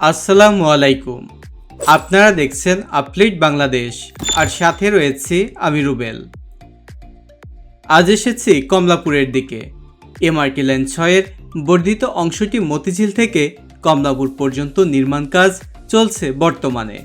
আসসালামু আলাইকুম। আপনারা দেখছেন আপলেট বাংলাদেশ, আর সাথে রয়েছে আমি রুবেল। আজ এসেছি কমলাপুরের দিকে। এমআরটি লাইন ছয়ের বর্ধিত অংশটি মতিঝিল থেকে কমলাপুর পর্যন্ত নির্মাণ কাজ চলছে বর্তমানে।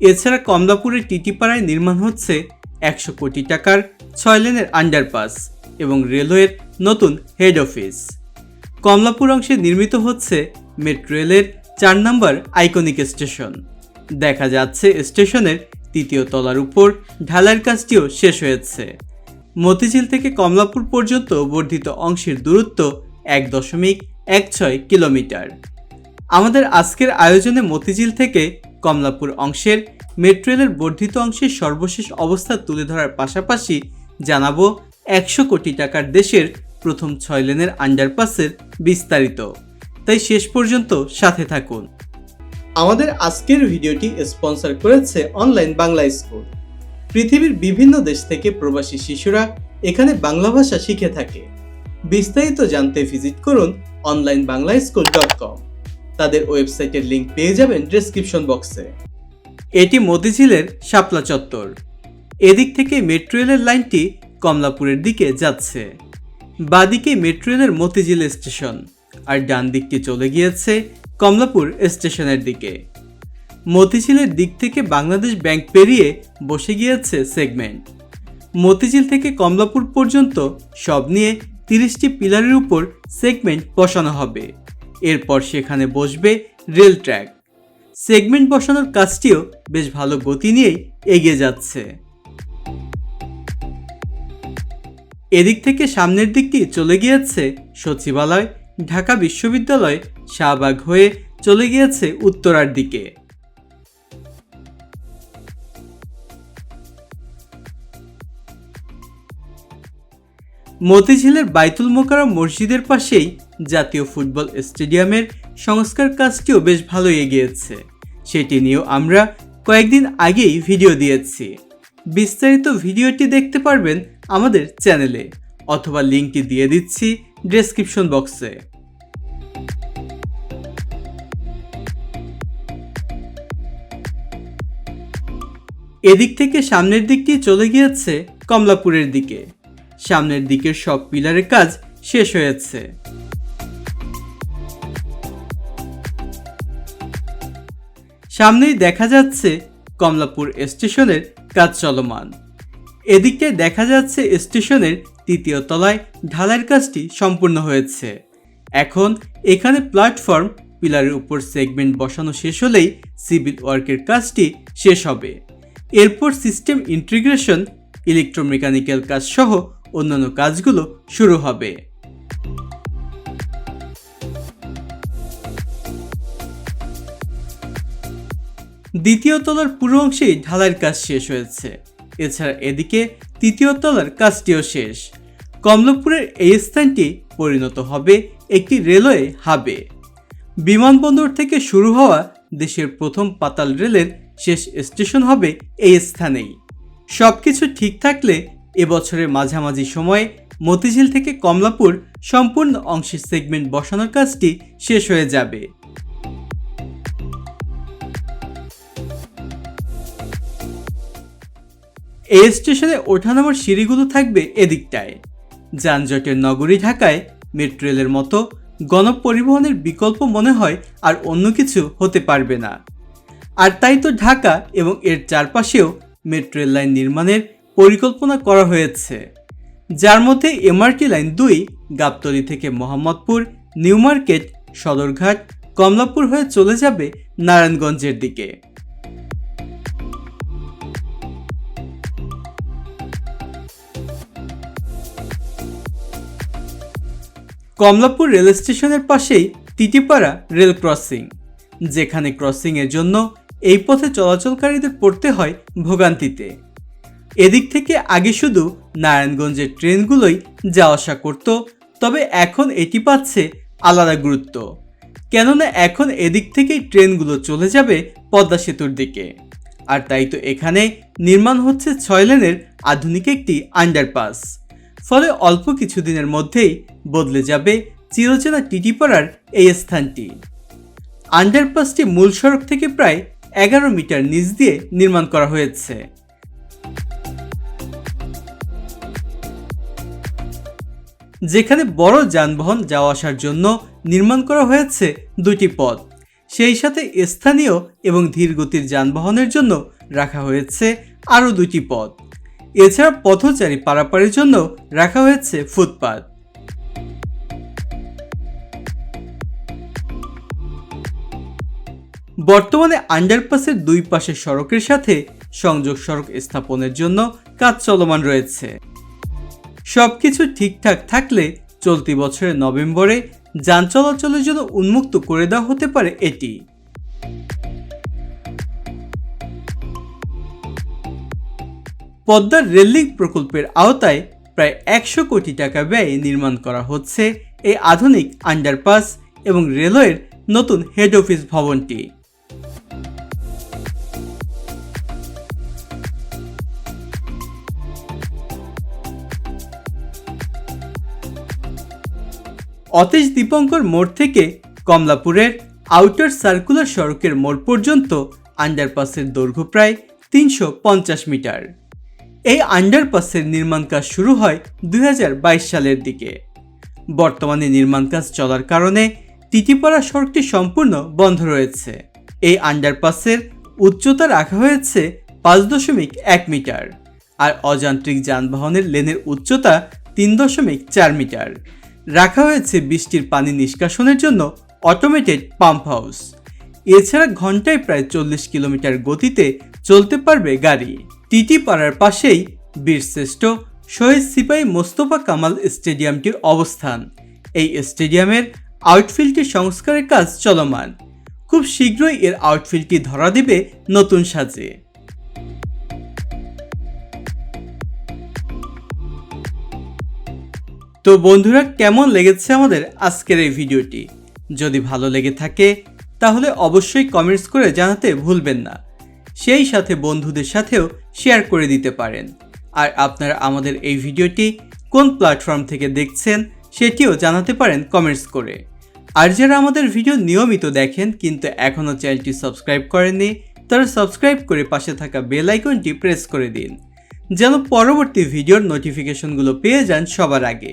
এছাড়া কমলাপুরের টিটিপাড়ায় নির্মাণ হচ্ছে একশো কোটি টাকার ছয় লেনের আন্ডারপাস এবং রেলওয়ের নতুন হেড অফিস। কমলাপুর অংশে নির্মিত হচ্ছে মেট্রো রেলের চার নম্বর আইকনিক স্টেশন দেখা যাচ্ছে স্টেশনের তৃতীয় তলার উপর ঢালাইয়ের কাজটিও শেষ হয়েছে। মতিঝিল থেকে কমলাপুর পর্যন্ত বর্ধিত অংশের দূরত্ব এক দশমিক এক ছয় কিলোমিটার। আমাদের আজকের আয়োজনে মতিঝিল থেকে কমলাপুর অংশের মেট্রো রেলের বর্ধিত অংশের সর্বশেষ অবস্থা তুলে ধরার পাশাপাশি জানাব একশো কোটি টাকার দেশের প্রথম ছয় লেনের আন্ডারপাসের বিস্তারিত। তাই শেষ পর্যন্ত সাথে থাকুন। আমাদের আজকের ভিডিওটি স্পন্সর করেছে অনলাইন বাংলা স্কুল। পৃথিবীর বিভিন্ন দেশ থেকে প্রবাসী শিশুরা এখানে বাংলা ভাষা শিখে থাকে। বিস্তারিত জানতে ভিজিট করুন online Bangla school dot com. তাদের ওয়েবসাইটের লিঙ্ক পেয়ে যাবেন ডেসক্রিপশন বক্সে। এটি মতিঝিলের শাপলা চত্বর। এদিক থেকে মেট্রো রেলের লাইনটি কমলাপুরের দিকে যাচ্ছে। বাদিকে মেট্রো রেলের মতিঝিল স্টেশন। আর ডান দিকটি চলে গিয়েছে কমলাপুর স্টেশনের দিকে। মতিঝিলের দিক থেকে বাংলাদেশ ব্যাংক পেরিয়ে বসে গিয়েছে সেগমেন্ট। মতিঝিল থেকে কমলাপুর পর্যন্ত সব নিয়ে তিরিশটি পিলারের উপর সেগমেন্ট বসানো হবে। এরপর সেখানে বসবে রেল ট্র্যাক। সেগমেন্ট বসানোর কাজটিও বেশ ভালো গতি নিয়েই এগিয়ে যাচ্ছে। এদিক থেকে সামনের দিকটি চলে গিয়েছে সচিবালয় ঢাকা বিশ্ববিদ্যালয় শাহবাগ হয়ে চলে গিয়েছে উত্তরার দিকে। মতিঝিলের বাইতুল মোকারম মসজিদের পাশেই জাতীয় ফুটবল স্টেডিয়ামের সংস্কার কাজটিও বেশ ভালো এগিয়েছে। সেটি নিয়েও আমরা কয়েকদিন আগেই ভিডিও দিয়েছি। বিস্তারিত ভিডিওটি দেখতে পারবেন আমাদের চ্যানেলে, অথবা লিঙ্কটি দিয়ে দিচ্ছি ডেসক্রিপশন বক্সে। এদিক থেকে সামনের দিকটি চলে গিয়েছে কমলাপুরের দিকে। সামনের দিকের সব পিলারের কাজ শেষ হয়েছে। সামনেই দেখা যাচ্ছে কমলাপুর স্টেশনের কাজ চলমান। এদিকে দেখা যাচ্ছে স্টেশনের তৃতীয় তলায় ঢালাইয়ের কাজটি সম্পূর্ণ হয়েছে। এখন এখানে প্ল্যাটফর্ম, পিলারের উপর সেগমেন্ট বসানো শেষ হলেই সিভিল ওয়ার্কের কাজটি শেষ হবে। এরপর সিস্টেম ইন্টিগ্রেশন, ইলেকট্রোমেকানিক্যাল কাজ সহ অন্যান্য কাজগুলো শুরু হবে। দ্বিতীয় তলার পুরো অংশেই ঢালাইয়ের কাজ শেষ হয়েছে। এছাড়া এদিকে তৃতীয় তলার কাজটিও শেষ। কমলাপুরের এই স্থানটি পরিণত হবে একটি রেলওয়ে হাবে। বিমানবন্দর থেকে শুরু হওয়া দেশের প্রথম পাতাল রেলের শেষ স্টেশন হবে এই স্থানেই। সব কিছু ঠিক থাকলে এবছরের মাঝামাঝি সময়ে মতিঝিল থেকে কমলাপুর সম্পূর্ণ অংশের সেগমেন্ট বসানোর কাজটি শেষ হয়ে যাবে। এই স্টেশনে ওঠানামার সিঁড়িগুলো থাকবে এদিকটায়। যানজটের নগরী ঢাকায় মেট্রো রেলের মতো গণপরিবহনের বিকল্প মনে হয় আর অন্য কিছু হতে পারবে না। আর তাই তো ঢাকা এবং এর চারপাশেও মেট্রো রেল লাইন নির্মাণের পরিকল্পনা করা হয়েছে। যার মধ্যে এমআরটি লাইন দুই, গাবতলী থেকে মোহাম্মদপুর, নিউ মার্কেট, সদরঘাট, কমলাপুর হয়ে চলে যাবে নারায়ণগঞ্জের দিকে। কমলাপুর রেল স্টেশনের পাশেই টিটিপাড়া রেল ক্রসিং, যেখানে ক্রসিংয়ের জন্য এই পথে চলাচলকারীদের পড়তে হয় ভোগান্তিতে। এদিক থেকে আগে শুধু নারায়ণগঞ্জের ট্রেনগুলোই যাওয়া আসা করত, তবে এখন এটি পাচ্ছে আলাদা গুরুত্ব। কেননা এখন এদিক থেকেই ট্রেনগুলো চলে যাবে পদ্মা সেতুর দিকে। আর তাই তো এখানে নির্মাণ হচ্ছে ছয় লেনের আধুনিক একটি আন্ডারপাস। ফলে অল্প কিছুদিনের মধ্যেই বদলে যাবে চিরচেনা টিটিপাড়ার এই স্থানটি। আন্ডারপাসটি মূল সড়ক থেকে প্রায় এগারো মিটার নিচ দিয়ে নির্মাণ করা হয়েছে। যেখানে বড় যানবাহন যাওয়া আসার জন্য নির্মাণ করা হয়েছে দুটি পথ। সেই সাথে স্থানীয় এবং ধীরগতির যানবাহনের জন্য রাখা হয়েছে আরও দুটি পথ। এছাড়া পথচারী পারাপারের জন্য রাখা হয়েছে ফুটপাত। বর্তমানে আন্ডারপাসের দুই পাশের সড়কের সাথে সংযোগ সড়ক স্থাপনের জন্য কাজ চলমান রয়েছে। সবকিছু ঠিকঠাক থাকলে চলতি বছরের নভেম্বরে যান চলাচলের জন্য উন্মুক্ত করে দেওয়া হতে পারে এটি। পদ্মার রেললিং প্রকল্পের আওতায় প্রায় একশো কোটি টাকা ব্যয়ে নির্মাণ করা হচ্ছে এই আধুনিক আন্ডারপাস এবং রেলওয়ের নতুন হেড অফিস ভবনটি। অতীশ দীপঙ্কর মোড় থেকে কমলাপুরের আউটার সার্কুলার সড়কের মোড় পর্যন্ত আন্ডারপাসের দৈর্ঘ্য প্রায় তিনশো পঞ্চাশ মিটার। এই আন্ডারপাসের নির্মাণ কাজ শুরু হয় দুই হাজার বাইশ সালের দিকে। বর্তমানে নির্মাণ কাজ চলার কারণে তিতিপাড়া সড়কটি সম্পূর্ণ বন্ধ রয়েছে। এই আন্ডারপাসের উচ্চতা রাখা হয়েছে পাঁচ দশমিক এক মিটার, আর অযান্ত্রিক যানবাহনের লেনের উচ্চতা তিন দশমিক চার মিটার। রাখা হয়েছে বৃষ্টির পানি নিষ্কাশনের জন্য অটোমেটেড পাম্প হাউস এছাড়া ঘন্টায় প্রায় চল্লিশ কিলোমিটার গতিতে চলতে পারবে গাড়ি। টিটি পাড়ার পাশেই বীরশ্রেষ্ঠ শহীদ সিপাহী মোস্তফা কামাল স্টেডিয়ামটির অবস্থান। এই স্টেডিয়ামের আউটফিল্ডটি সংস্কারের কাজ চলমান। খুব শীঘ্রই এর আউটফিল্ডটি ধরা দেবে নতুন সাজে। তো বন্ধুরা, কেমন লেগেছে আমাদের আজকের এই ভিডিওটি? যদি ভালো লেগে থাকে, তাহলে অবশ্যই কমেন্টস করে জানাতে ভুলবেন না। সেই সাথে বন্ধুদের সাথেও শেয়ার করে দিতে পারেন। আর আপনারা আমাদের এই ভিডিওটি কোন প্ল্যাটফর্ম থেকে দেখছেন, সেটিও জানাতে পারেন কমেন্টস করে। আর যারা আমাদের ভিডিও নিয়মিত দেখেন, কিন্তু এখনও চ্যানেলটি সাবস্ক্রাইব করেননি, তারা সাবস্ক্রাইব করে পাশে থাকা বেল আইকনটি প্রেস করে দিন। যেন পরবর্তী ভিডিওর নোটিফিকেশনগুলো পেয়ে যান সবার আগে।